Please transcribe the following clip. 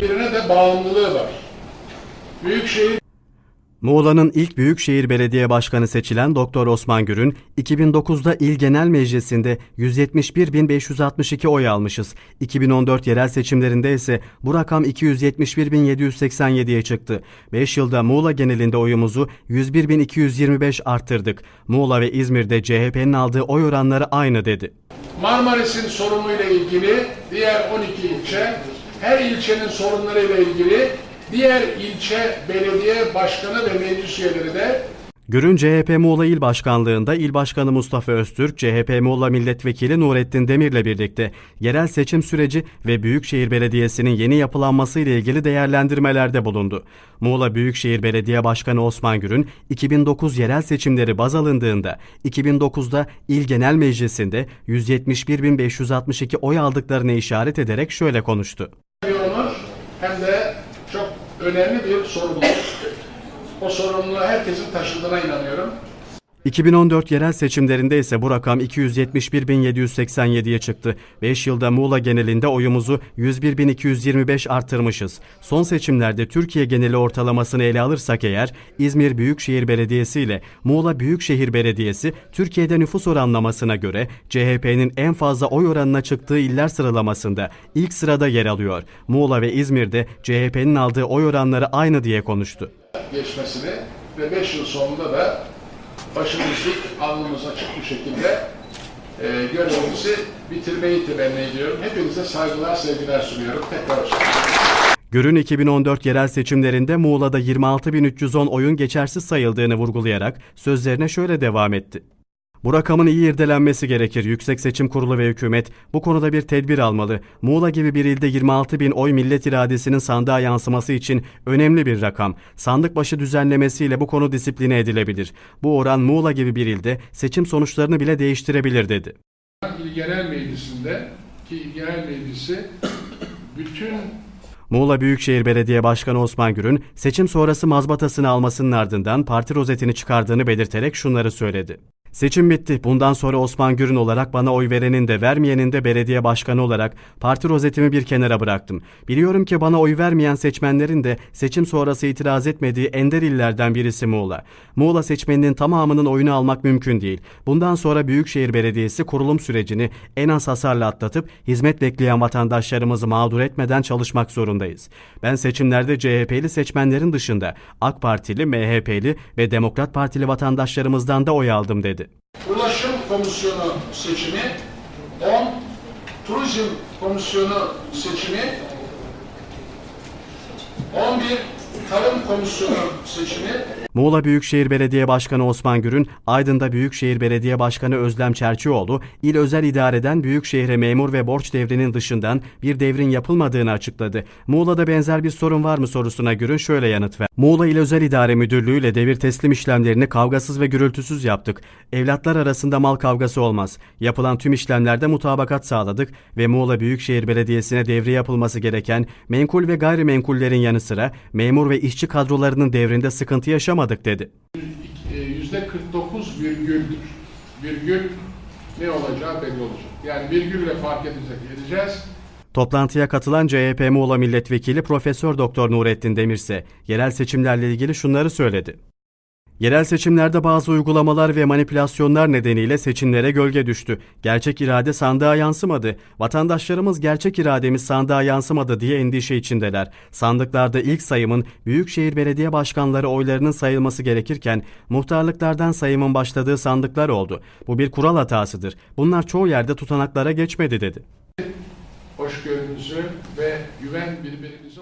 birine de bağımlılığı var. Büyükşehir Muğla'nın ilk Büyükşehir Belediye Başkanı seçilen Doktor Osman Gür'ün 2009'da İl Genel Meclisi'nde 171.562 oy almışız. 2014 yerel seçimlerinde ise bu rakam 271.787'ye çıktı. 5 yılda Muğla genelinde oyumuzu 101.225 arttırdık. Muğla ve İzmir'de CHP'nin aldığı oy oranları aynı dedi. Marmaris'in sorunuyla ilgili diğer 12 ilçe, her ilçenin sorunlarıyla ilgili diğer ilçe belediye başkanı ve meclis üyeleri de Gür'ün CHP Muğla İl Başkanlığında İl Başkanı Mustafa Öztürk, CHP Muğla Milletvekili Nurettin Demir'le birlikte yerel seçim süreci ve Büyükşehir Belediyesi'nin yeni yapılanması ile ilgili değerlendirmelerde bulundu. Muğla Büyükşehir Belediye Başkanı Osman Gür'ün 2009 yerel seçimleri baz alındığında 2009'da İl Genel Meclisi'nde 171.562 oy aldıklarını işaret ederek şöyle konuştu. Onur hem de çok önemli bir sorumluluk. O sorumluluğu herkesin taşıdığına inanıyorum. 2014 yerel seçimlerinde ise bu rakam 271.787'ye çıktı. 5 yılda Muğla genelinde oyumuzu 101.225 arttırmışız. Son seçimlerde Türkiye geneli ortalamasını ele alırsak eğer İzmir Büyükşehir Belediyesi ile Muğla Büyükşehir Belediyesi Türkiye'de nüfus oranlamasına göre CHP'nin en fazla oy oranına çıktığı iller sıralamasında ilk sırada yer alıyor. Muğla ve İzmir'de CHP'nin aldığı oy oranları aynı diye konuştu. geçmesini ve 5 yıl sonunda da başımız dik, alnımız açık bir şekilde e, görevimizi bitirmeyi temenni ediyorum. Hepinize saygılar, sevgiler sunuyorum. Tekrar. Gür'ün 2014 yerel seçimlerinde Muğla'da 26.310 oyun geçersiz sayıldığını vurgulayarak sözlerine şöyle devam etti. Bu rakamın iyi irdelenmesi gerekir. Yüksek Seçim Kurulu ve hükümet bu konuda bir tedbir almalı. Muğla gibi bir ilde 26 bin oy millet iradesinin sandığa yansıması için önemli bir rakam. Sandık başı düzenlemesiyle bu konu disipline edilebilir. Bu oran Muğla gibi bir ilde seçim sonuçlarını bile değiştirebilir dedi. İl Genel Meclisi'nde ki İl Genel Meclisi bütün Muğla Büyükşehir Belediye Başkanı Osman Gür'ün seçim sonrası mazbatasını almasının ardından parti rozetini çıkardığını belirterek şunları söyledi. Seçim bitti. Bundan sonra Osman Gür'ün olarak bana oy verenin de vermeyenin de belediye başkanı olarak parti rozetimi bir kenara bıraktım. Biliyorum ki bana oy vermeyen seçmenlerin de seçim sonrası itiraz etmediği ender illerden birisi Muğla. Muğla seçmeninin tamamının oyunu almak mümkün değil. Bundan sonra Büyükşehir Belediyesi kurulum sürecini en az hasarla atlatıp hizmet bekleyen vatandaşlarımızı mağdur etmeden çalışmak zorundayız. Ben seçimlerde CHP'li seçmenlerin dışında AK Partili, MHP'li ve Demokrat Partili vatandaşlarımızdan da oy aldım dedi. Ulaşım Komisyonu seçimi 10, Turizm Komisyonu seçimi 11, Tarım Komisyonu seçimi Muğla Büyükşehir Belediye Başkanı Osman Gür'ün Aydın'da Büyükşehir Belediye Başkanı Özlem Çerçioğlu, il özel idareden Büyükşehir'e memur ve borç devrinin dışından bir devrin yapılmadığını açıkladı. Muğla'da benzer bir sorun var mı sorusuna Gür'ün şöyle yanıt ver. Muğla İl Özel İdare Müdürlüğü ile devir teslim işlemlerini kavgasız ve gürültüsüz yaptık. Evlatlar arasında mal kavgası olmaz. Yapılan tüm işlemlerde mutabakat sağladık ve Muğla Büyükşehir Belediyesi'ne devri yapılması gereken menkul ve gayrimenkullerin yanı sıra memur ve işçi kadrolarının devrinde sıkıntı yaşamadık dedi. yüzde 49 virgüldür. Virgül ne olacağı belli olacak. Yani virgülle fark edecek, edeceğiz. Toplantıya katılan CHP Muğla Milletvekili Profesör Doktor Nurettin Demirse, yerel seçimlerle ilgili şunları söyledi. Yerel seçimlerde bazı uygulamalar ve manipülasyonlar nedeniyle seçimlere gölge düştü. Gerçek irade sandığa yansımadı. Vatandaşlarımız gerçek irademiz sandığa yansımadı diye endişe içindeler. Sandıklarda ilk sayımın Büyükşehir Belediye Başkanları oylarının sayılması gerekirken muhtarlıklardan sayımın başladığı sandıklar oldu. Bu bir kural hatasıdır. Bunlar çoğu yerde tutanaklara geçmedi dedi. Hoşgörünüzü ve güven birbirinize